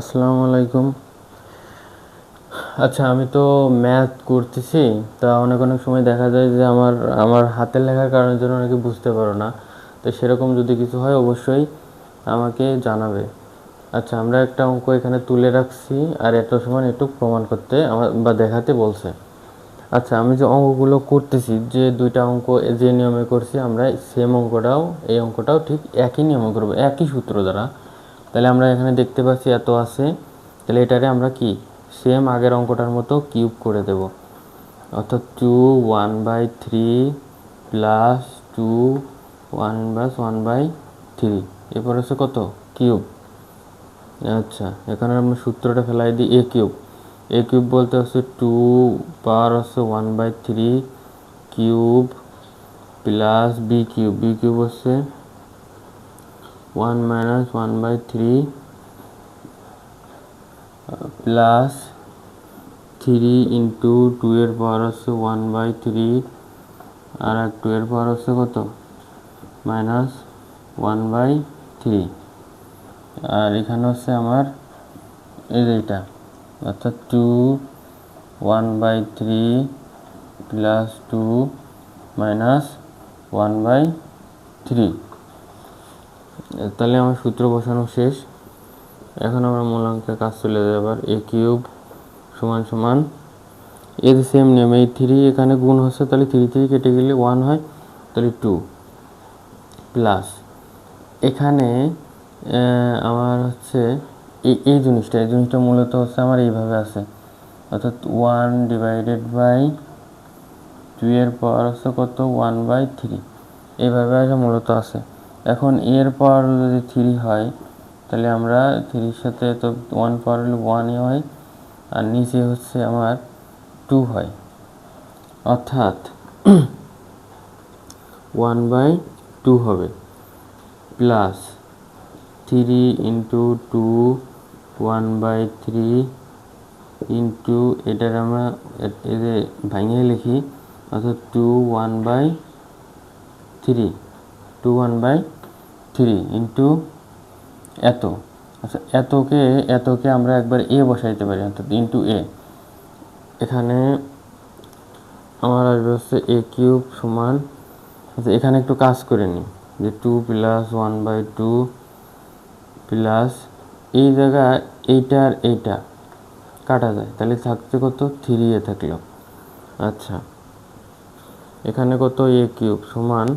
আসসালামু আলাইকুম। আচ্ছা আমি তো ম্যাথ করতেছি, তা অনেক অনেক সময় দেখা যায় যে আমার আমার হাতের লেখার কারণের জন্য অনেকে বুঝতে পারো না। তো সেরকম যদি কিছু হয়, অবশ্যই আমাকে জানাবে। আচ্ছা আমরা একটা অঙ্ক এখানে তুলে রাখছি, আর এত সময় একটু প্রমাণ করতে, আমার, বা দেখাতে বলছে। আচ্ছা আমি যে অঙ্কগুলো করতেছি, যে দুইটা অঙ্ক যে নিয়মে করছি, আমরা সেম অঙ্কটাও, এই অঙ্কটাও ঠিক একই নিয়মে করব, একই সূত্র দ্বারা। তাহলে আমরা এখানে দেখতে পাচ্ছি এত আছে। তাহলে এটারে আমরা কি? সেম আগের অঙ্কটার মতো কিউব করে দেব। অর্থাৎ two one by three plus two one inverse one by three এরপর আছে কত? কিউব আচ্ছা এখানে আমরা সূত্রটা ফেলাই দিই এ কিউব এ কিউব বলতে হচ্ছে টু পাওয়ার হচ্ছে one by three cube plus B cube B cube হচ্ছে one minus one by three plus three into two এর পাওয়ার হচ্ছে ওয়ান বাই থ্রি আর টু এর পাওয়ার হচ্ছে কত? মাইনাস ওয়ান বাই থ্রি আর এখানে হচ্ছে আমার এই এটা, অর্থাৎ two one by three plus two minus one by three তাহলে আমার সূত্র বসানো শেষ। এখন আমরা মূলাঙ্কের কাজ চলে যাই আবার। এ কিউব সমান সমান। এর সেম নিয়ম এই থ্রি এখানে গুণ হচ্ছে, তাহলে থ্রি থ্রি কেটে গেলে ওয়ান হয়, তাহলে টু প্লাস এখানে আমার হচ্ছে, এই এই জিনিসটা এই জিনিসটা মূলত হচ্ছে আমার এইভাবে আছে। অর্থাৎ ওয়ান ডিভাইডেড বাই টু এর পাওয়ার হচ্ছে কত? ওয়ান বাই থ্রি এইভাবে আছে মূলত আছে। এখন এর পাওয়ার যদি থ্রি হয়, তাহলে আমরা থ্রির সাথে তো ওয়ান পাওয়ার হলে ওয়ানই হয়, আর নিচে হচ্ছে আমার টু হয়। অর্থাৎ ওয়ান বাই টু হবে। Plus three into two one by three into এটার আমরা এদের ভাঙিয়ে লিখি, অর্থাৎ two one by three two one by three into এত। আচ্ছা এতকে এতকে আমরা একবার এ বসাইতে পারি, অর্থাৎ ইন্টু এ। এখানে আমার আসবে হচ্ছে এ কিউব সমান আচ্ছা এখানে একটু কাজ করে নিই, যে two plus one by two plus এই জায়গায় এইটা আর এইটা কাটা যায়, তাহলে থাকছে কত? থ্রি এ থাকল। আচ্ছা এখানে কত? এ কিউব সমান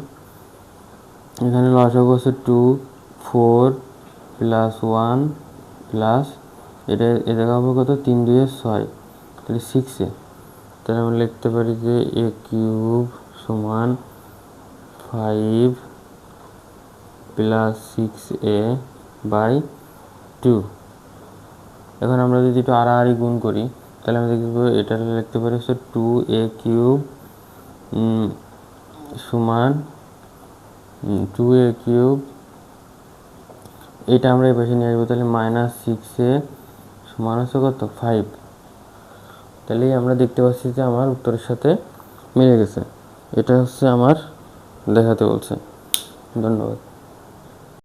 এখানে লসাগু হচ্ছে two four plus one plus এটা এ জায়গা হবে কত? তিন দুয়ে ছয়। তাহলে সিক্সে তাহলে আমরা লিখতে পারি যে এ কিউব সমান five plus six A by two এখন আমরা যদি একটু আড়াআড়ি গুণ করি, তাহলে আমরা দেখব এটা লিখতে পারি হচ্ছে টু এ কিউব সমান টু এ কিউব এটা আমরা এই পাশে নিয়ে আসব, তাহলে মাইনাস সিক্স এ সমান হচ্ছে কত? ফাইভ তাহলেই আমরা দেখতে পাচ্ছি যে আমার উত্তরের সাথে মিলে গেছে। এটা হচ্ছে আমার দেখাতে বলছে। ধন্যবাদ।